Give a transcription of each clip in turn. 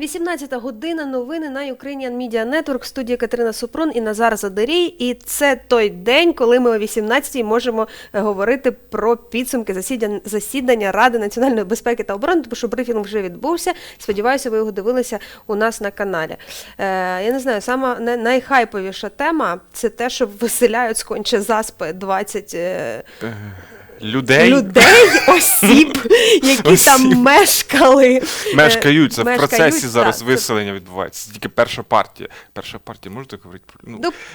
18 година. Новини на Ukrainian Media Network. В студії Катерина Супрун і Назар Задорій. І це той день, коли ми о 18-й можемо е, говорити про підсумки засідання, засідання Ради національної безпеки та оборони, тому що брифінг вже відбувся. Сподіваюся, ви його дивилися у нас на каналі. Е, я не знаю, сама най- найхайповіша тема це те, що виселяють з конче заспи 20 е, Людей, людей, осіб, які там мешкали. мешкають, це в Мешкають, процесі зараз так, це- виселення відбувається. Це тільки перша партія. Перша партія, можете говорити про ну, Ну,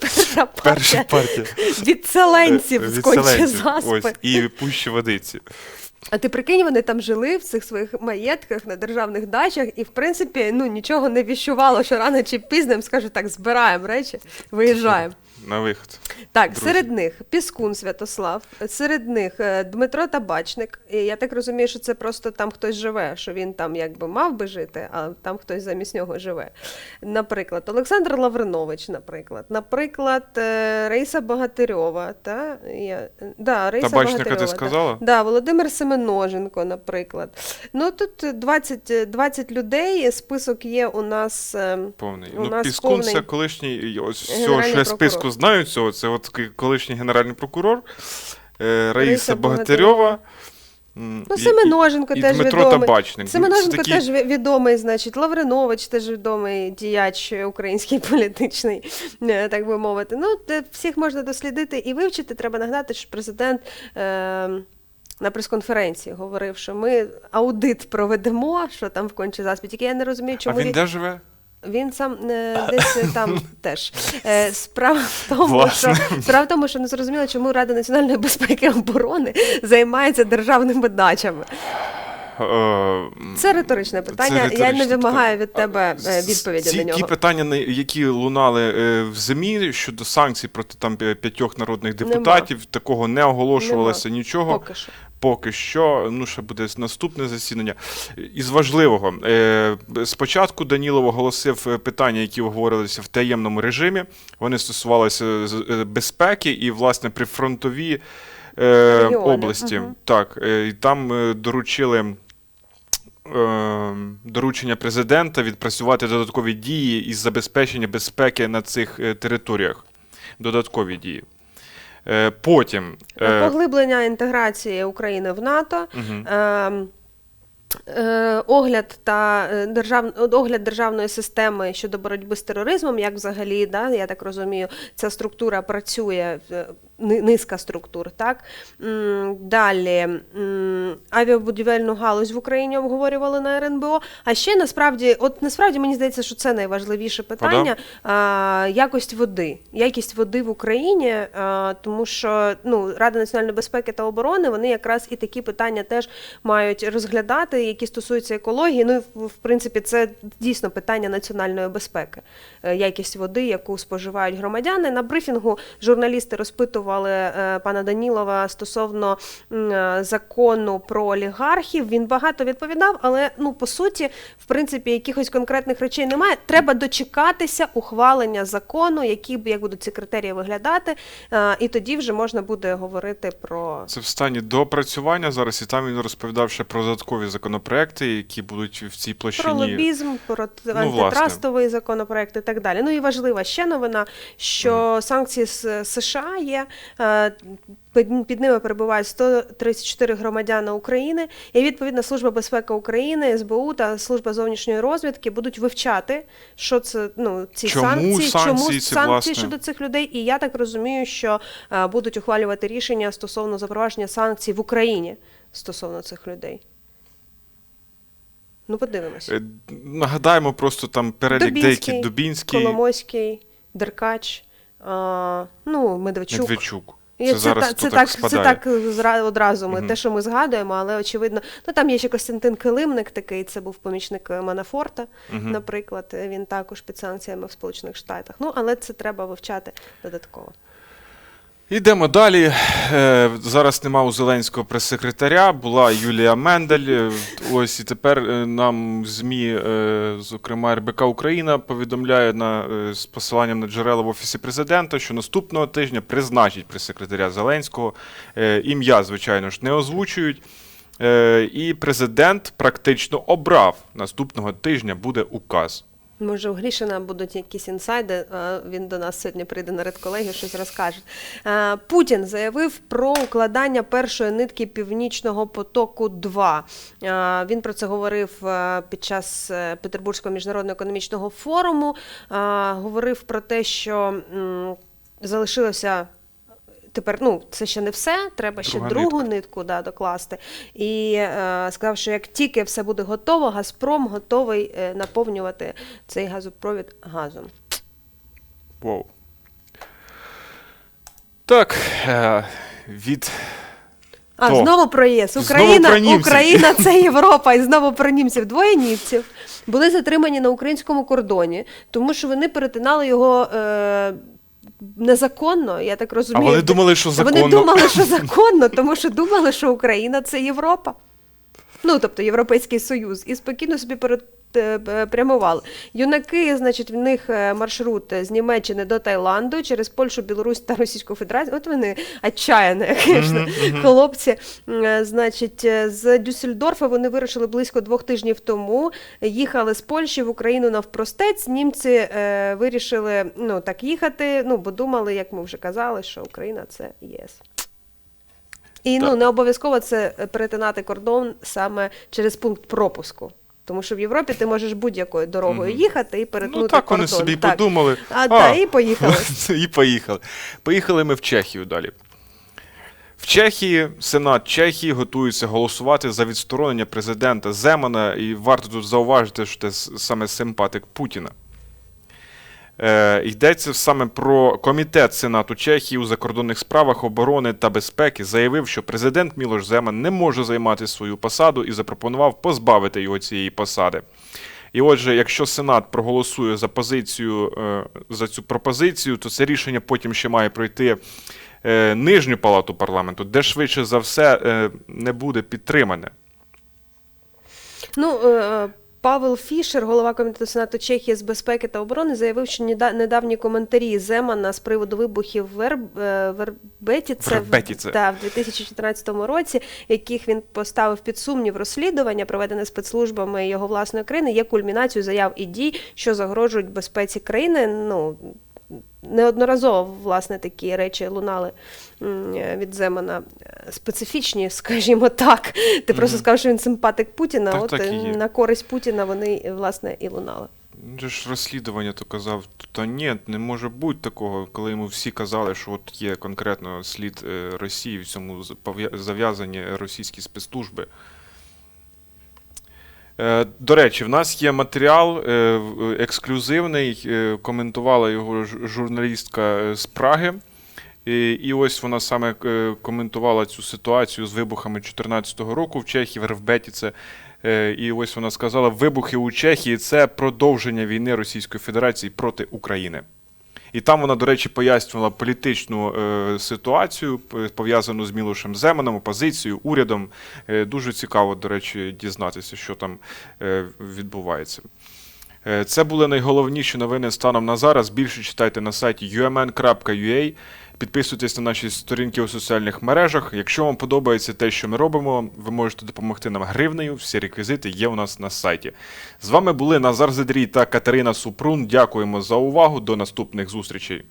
перша перша партія партія. відселенців з конче Відселенців. заспи. Ось, і пущі водиці. А ти прикинь, вони там жили в цих своїх маєтках на державних дачах, і в принципі ну нічого не віщувало, що рано чи пізно їм скажуть, так, збираємо речі, виїжджаємо. На виход. Так, Друзі. серед них Піскун Святослав, серед них е, Дмитро Табачник. І я так розумію, що це просто там хтось живе, що він там якби мав би жити, а там хтось замість нього живе. Наприклад, Олександр Лавринович, наприклад, наприклад, е, Раїса Богатирьова. Та? Я, да, Раїса Табачника ти сказала? Да. Да, Володимир Семеноженко, наприклад. Ну тут 20, 20 людей. Список є у нас. е, Повний. У ну, нас Піскун повний це колишній, ось з цього, я списку знаю цього, це от колишній генеральний прокурор, е, Раїса Богатирьова. Ну, Семеноженко і, теж Дмитро відомий. Табачник. Семеноженко такі- теж відомий, значить, Лавринович теж відомий діяч український політичний, е, так би мовити. Ну, всіх можна дослідити і вивчити. Треба нагадати, що президент. Е- на прес-конференції говорив, що ми аудит проведемо, що там в конче заспі. Тільки я не розумію, чому він він, де живе? Він сам е, десь е, там теж. Е, Справа в тому, Власне. що справа в тому, що не зрозуміло, чому Рада національної безпеки і оборони займається державними дачами. Це риторичне питання. Я не вимагаю від тебе відповіді ці, на нього. Ті питання, які лунали в ЗМІ щодо санкцій проти там п'ятьох народних Нема. депутатів, такого не оголошувалося нічого. Поки що. Поки що, ну ще буде наступне засідання. Із важливого, е, спочатку Данілов оголосив е, питання, які обговорилися в таємному режимі. Вони стосувалися е, безпеки і, власне, прифронтові Регіони, області. мгм. Так, і там доручили. Доручення президента відпрацювати додаткові дії із забезпечення безпеки на цих територіях. Додаткові дії. Е, Потім е, Поглиблення інтеграції України в НАТО. мгм. Е, Огляд та держав... огляд державної системи щодо боротьби з тероризмом, як взагалі, да, я так розумію, ця структура працює, низка структур. Так? Далі авіабудівельну галузь в Україні обговорювали на РНБО. А ще насправді, от насправді мені здається, що це найважливіше питання а, якість води. Якість води в Україні, а, тому що ну, Рада національної безпеки та оборони вони якраз і такі питання теж мають розглядати, які стосуються екології. Ну і в, в принципі, це дійсно питання національної безпеки. Е, Якість води, яку споживають громадяни. На брифінгу журналісти розпитували е, пана Данілова стосовно е, закону про олігархів. Він багато відповідав, але ну по суті, в принципі, якихось конкретних речей немає. Треба дочекатися ухвалення закону, які б як будуть ці критерії виглядати, е, і тоді вже можна буде говорити про Це в стані доопрацювання зараз, і там він розповідав ще про додаткові законопроекти, які будуть в цій Про площині. лобізм, про т- Ну, законопроект і так далі. Ну і важлива ще новина, що санкції з США є. Е, Під, ними перебувають 134 громадяни України, і відповідно Служба безпеки України, СБУ та Служба зовнішньої розвідки будуть вивчати, що це ну ці Чому санкції, чому санкції це, санкції власне? щодо цих людей. І я так розумію, що е, будуть ухвалювати рішення стосовно запровадження санкцій в Україні стосовно цих людей. Ну, подивимось. Е, Нагадаємо просто там перелік Дубінський, деяких Дубінський, Коломойський, Деркач, а, ну, Медведчук. Медведчук. Це, це, зараз та- це, так так, це так зра- одразу ми Мгм. те, що ми згадуємо, але очевидно, ну там є ще Костянтин Килимник, такий це був помічник е, Манафорта, Мгм. наприклад. е, Він також під санкціями в Сполучених Штатах. Ну, але це треба вивчати додатково. Йдемо далі. Е, Зараз нема у Зеленського прес-секретаря, була Юлія Мендель. Е, Ось і тепер е, нам ЗМІ, зокрема РБК Україна, повідомляє на, з посиланням на джерела в Офісі президента, що наступного тижня призначить прес-секретаря Зеленського. Ім'я, звичайно ж, не озвучують. І президент практично обрав наступного тижня буде указ. Може, у Грішина будуть якісь інсайди. Він до нас сьогодні прийде на редколегію, щось розкаже. Путін заявив про укладання першої нитки Північного потоку. 2 Е, Він про це говорив під час е, Петербурзького міжнародного економічного форуму. Говорив про те, що залишилося. Тепер ну це ще не все. Треба ще Друга другу нитка. нитку да, докласти. І е, сказав, що як тільки все буде готово, Газпром готовий е, наповнювати цей газопровід газом. Вау. Так, е, від А То. знову про ЄС. Знову Україна, про. Україна це Європа, і знову про німців. Двоє німців були затримані на українському кордоні, тому що вони перетинали його. Е, Незаконно, я так А розумію. вони думали, що законно. Вони думали, що законно, тому що думали, що Україна це Європа. Ну, тобто Європейський Союз, і спокійно собі прямували. Юнаки, значить, в них е, маршрут з Німеччини до Таїланду через Польщу, Білорусь та Російську Федерацію. От вони отчаяні, звісно, хлопці. Е, Значить, е, з Дюссельдорфа вони вирушили близько двох тижнів тому. Їхали з Польщі в Україну навпростець. Німці е, вирішили ну, так їхати, ну, бо думали, як ми вже казали, що Україна це ЄС. І ну, не обов'язково це е, перетинати кордон саме через пункт пропуску. Тому що в Європі ти можеш будь-якою дорогою їхати і перетнути Ну так кордон. вони собі Так. подумали. А, та, і поїхали. і поїхали. Поїхали ми в Чехію далі. В Чехії Сенат Чехії готується голосувати за відсторонення президента Земана, і варто тут зауважити, що це саме симпатик Путіна. Е, йдеться саме про комітет Сенату Чехії у закордонних справах оборони та безпеки заявив, що президент Мілош Земан не може займати свою посаду і запропонував позбавити його цієї посади. І отже, якщо Сенат проголосує за позицію е, за цю пропозицію, то це рішення потім ще має пройти е, нижню палату парламенту, де швидше за все не буде підтримане. Ну, Павел Фішер, голова комітету Сенату Чехії з безпеки та оборони, заявив, що неда- недавні коментарі Земана з приводу вибухів Верб, е, Вербетіце, Вербетіце. в, та, в 2014 році, яких він поставив під сумнів розслідування, проведене спецслужбами його власної країни, є кульмінацією заяв і дій, що загрожують безпеці країни. Ну, Неодноразово, власне, такі речі лунали від Земана. Специфічні, скажімо так. Ти просто сказав, що він симпатик Путіна, Так, от так і е, на користь Путіна вони, власне, і лунали. Же ж розслідування то казав, та ні, не може бути такого, коли йому всі казали, що от є конкретно слід е, Росії в цьому зав'язані російські спецслужби. Е, До речі, в нас є матеріал е, ексклюзивний, е, коментувала його журналістка з Праги. І, ось вона саме коментувала цю ситуацію з вибухами 2014 року в Чехії, в Ревбетіце. Е, І ось вона сказала: вибухи у Чехії це продовження війни Російської Федерації проти України. І там вона, до речі, пояснювала політичну е, ситуацію, пов'язану з Мілошем Земаном, опозицією, урядом. Е, дуже цікаво, до речі, дізнатися, що там е, відбувається. Е, Це були найголовніші новини станом на зараз. Більше читайте на сайті umn.ua. Підписуйтесь на наші сторінки у соціальних мережах. Якщо вам подобається те, що ми робимо, ви можете допомогти нам гривнею. Всі реквізити є у нас на сайті. З вами були Назар Зедрій та Катерина Супрун. Дякуємо за увагу. До наступних зустрічей.